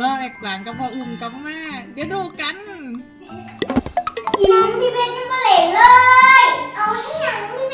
รอไอ้กวางกับพ่ออุ้มกับแม่เดี๋ยวดูกัน ยิ้มพี่เพชรยังมาเหล่นเลย เอาที่หนังพี่เพช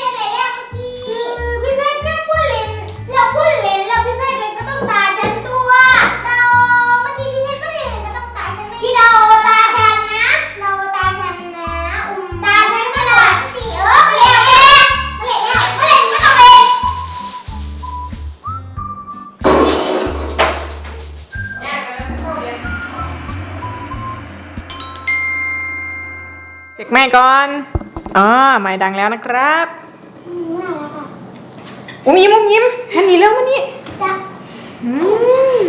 เช็คไม้ก่อนอ๋อไม้ดังแล้วนะครับอุ้มยิ้มอุ้มยิ้มมันนี่เร็วมันนี่จ้ะอืม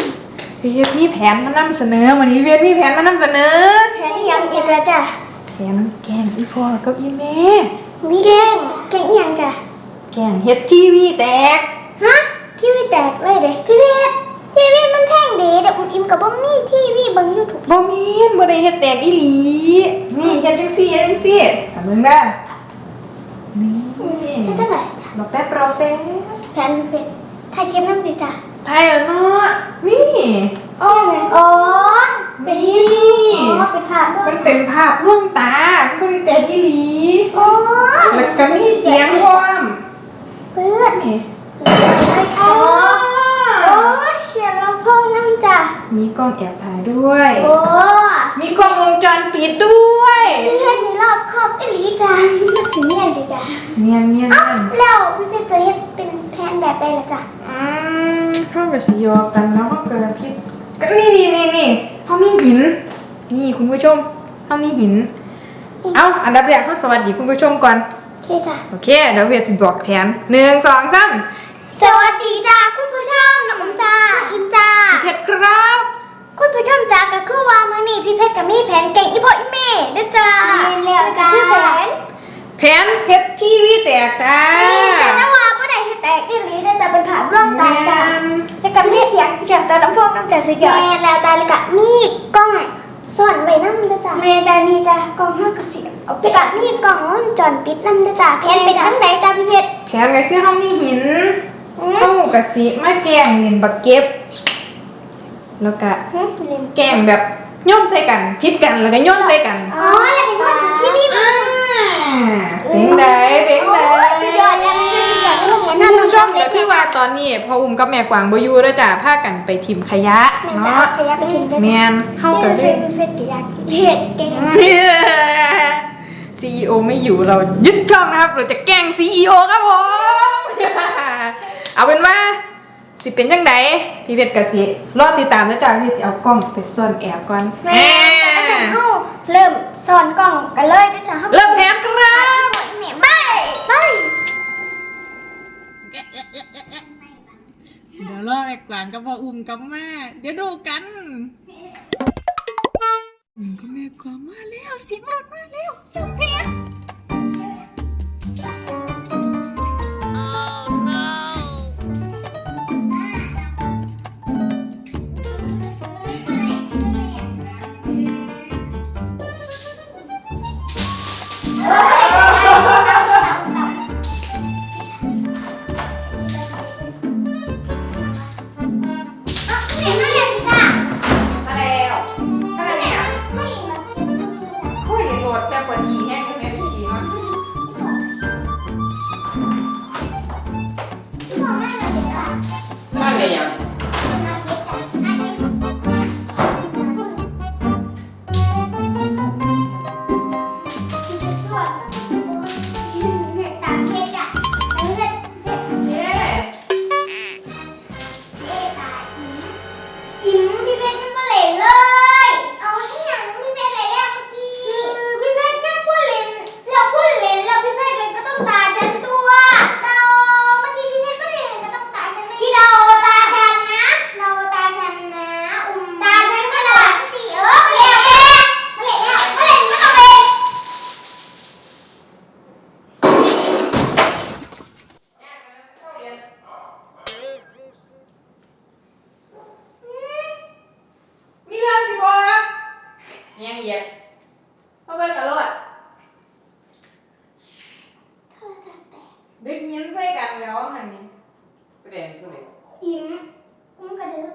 พี่เพชรมีแผนมานำเสนอวันนี้พี่เพชรมีแผนมานำเสนอแพ้ยังเก็บแล้วจ้ะแผนแกล้งอีพ่อกับอีแม่มีเก่งเก่งยังจ้ะแกล้งเฮ็ดทีวีแตกฮะทีวีแตกเลยเด้พี่เพชรทีวีมันแพงเด้เดี๋ยวอุ้มอิ่มกับบ่มีทีวีเบิ่งยูทูบบ่แม่นบ่ได้เฮ็ดแตกอีหลีนี่เฮ็ดจัง ซี่เฮ็ดจังซี่ทำมึงได้อนี่ไม่เท่าไหร่รอแป๊บรอแป๊บแพนพี่เพชรถ่ายคลิปน้ำสิจ้ะไทยแล้วเนาะนี่อ๋ออ๋อนี่อ๋อเป็นภาพด้วมัยนเป็นภาพลวงตาบ่ได้แตกอีหลีอ๋อแล้วก็มีเสียงพร้อมเปิดนี่อ๋อโอ้เสียงลำโพงน้ำจ้ะมีกล้องแอบถ่ายด้วยโอ้ มีกล้องวงจรปิดด้วยพี่เพชรนี่รอบครอบอีหลีจ้ะมาสิเนียนดิจ้ะเนียนเนียนอ้าเนีวยนแล้วพี่เพชรจะเฮ็ดเป็นแพนแบบใดล่ะจ้ะอืมเข้ากับสียอกันแล้วก็เกิดพิษก็นี่นี่นี่นี่เขามีหิน นี่คุณผู้ชมเขามีหิน เอาอันดับแรกเขาสวัสดีคุณผู้ชมก่อน โอเคจ้ะ โอเคเดี๋ยวเวียสิบอกแผนหนึ่งสองสามสวัสดีจ้าคุณผู้ชมน้องจ้าอิมจ้า เพชรครับ คุณผู้ชมจ้าก็คือว่ามื้อนี้พี่ เพชรกับมีแผนเก่งอีพ่ออีแม่เด้อจ้าแม่นแล้วจ้าคือแผนแผนเพชรทีวีแตกจ้านี่จ้าแต่ว่าบ่ได้เฮ็ดแตกอีหลีเด้อจ้าเป็นภาพร่วมตาจ้าแม่นแต่ก็มีเสียงเสียงตอนลำโพงน้ำจ้าสุดยอดแม่นแล้วจ้าแล้วก็มีกล้องซ่อนไว้นำเด้อจ้าแม่จ้านี่จ้ากล้องเฮาก็เสียบเอาไปก็มีกล้องวงจรปิดนำเด้อจ้าแผนเป็นจังไดจ้าพี่เพชรแผนก็คือเขามีหินอืเขามหมูกระสีมาแกล้งเล่นบักเก็บแล้วก็หึเล่นแกล้งแบบโย่นใส่กันพิษกันแล้วก็โย่นใส่กันอ๋อแล้วเป็นคนที่พี่อ่าเป็นไดเป็นไดสุดยอดจังเลยสุดยอดเลยเหมือนท่าท่านนผู้ผู้ชชมมเลเดี๋ยยวที่ว่าตอนนี้พออุ้มกับแม่กวางบอยูแล้วจ้ะพากันไปทิมขยะแม่จะเนาะเอาขยะไปทิ้งจ้ะแมนเข้าเฮากัก็นเลเลยยเพชรกยากเฮ็ดแกงซีอีโอไม่อยู่เรายึดช่องนะครับ เราจะแกล้งซีอีโอครับผมเอาเป็นว่า สิเป็นยังไงพี่เพชรกะสิรอติดตามนะจ๊ะพี่สิเอากล้องไปซ่อนแอบก่อนแม่จะสั่นเฮาเริ่มสอนกล่องกันเลยจ้ะจ้ะเฮาเริ่มแผนครับแม่บายบายเดี๋ยวรอไอ้กวางกับพ่ออุ้มกับแม่เดี๋ยวดูกันอุ้มกับแม่กวางมาแล้วเสียงรถมาแล้วเจ้าเพชร มา ยังเหยียบเข้าไปกับรถดึกยิ้มใส่กันแล้วหันนี่ผู้ใดผู้ใด อิ่มอุ้มกระดึ๊บ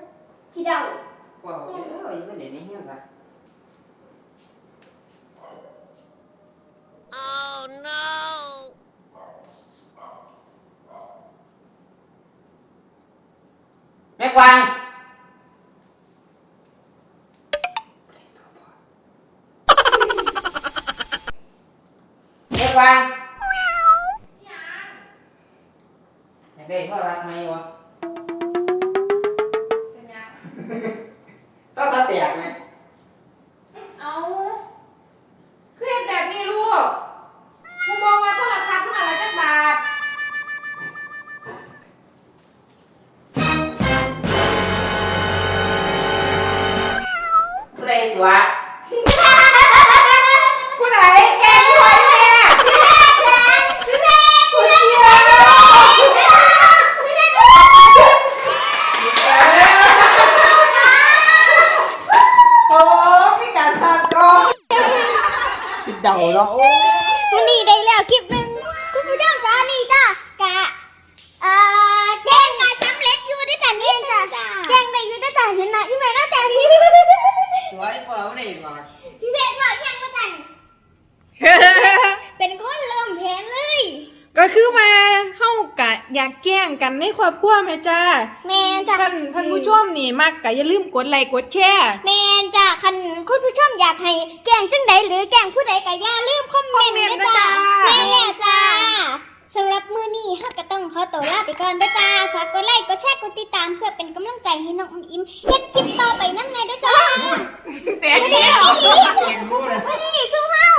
ที่เดา ว้าวเอ้ยมันเดี๋ยวนี้เหี้ยละ แม่กวางแม่กวางอยาก ได้พ่อรักไหมวะเป็นยังต้องตาแตกไหมเอาคือเห็นแบบนี้ลูกมึงมองมาโทรทัศน์มึงอะไรจักบาทผู้ใดตัว ผู้ใดแกงพี่ไว้แม่ พี่เพชรพี่เพชรพี่เพชรพี่เพชรพี่เพชร โอ้มีการสร้างกล้อง จิตเดาเนาะ โอ้วันนี้ได้แล้วคลิปหนึ่งคุณผู้ชมจ้านี่จ้ากะเอ่อแกงกะสำเร็จอยู่ด้วยจ้ะนี่จ้ะแกงได้อยู่ด้วยจ้ะเห็นนะพี่แม่น่าจะพี่ตัวไอ้พ่อผู้ใดมาเพชรว่ายังมาจันเป็นคนเริ่มแผนเลย ก็คือมาเฮากะอยากแกล้งกันในครอบครัวแม่จ้าแมนจ้ะท่านท่านผู้ชมนี่มากกะอย่าลืมกดไลค์กดแชร์แมนจ้ะ คันคุณผู้ชมอยากให้แกงจังใดหรือแกงผู้ใดก็อย่าลืมคอมเมนต์ด้วยจ้ะแม่นแล้วจ้าสำหรับมื้อนี้เฮาก็ต้องขอตัวลาไปก่อนเด้อจ้าฝากกดไลค์กดแชร์กดติดตามเพื่อเป็นกำลังใจให้น้องอมอิมเฮ็ดคลิปต่อไปนำแน่เด้อจ้าแต่วันนี้เรียนรู้เลยวันนี้สู้เฮา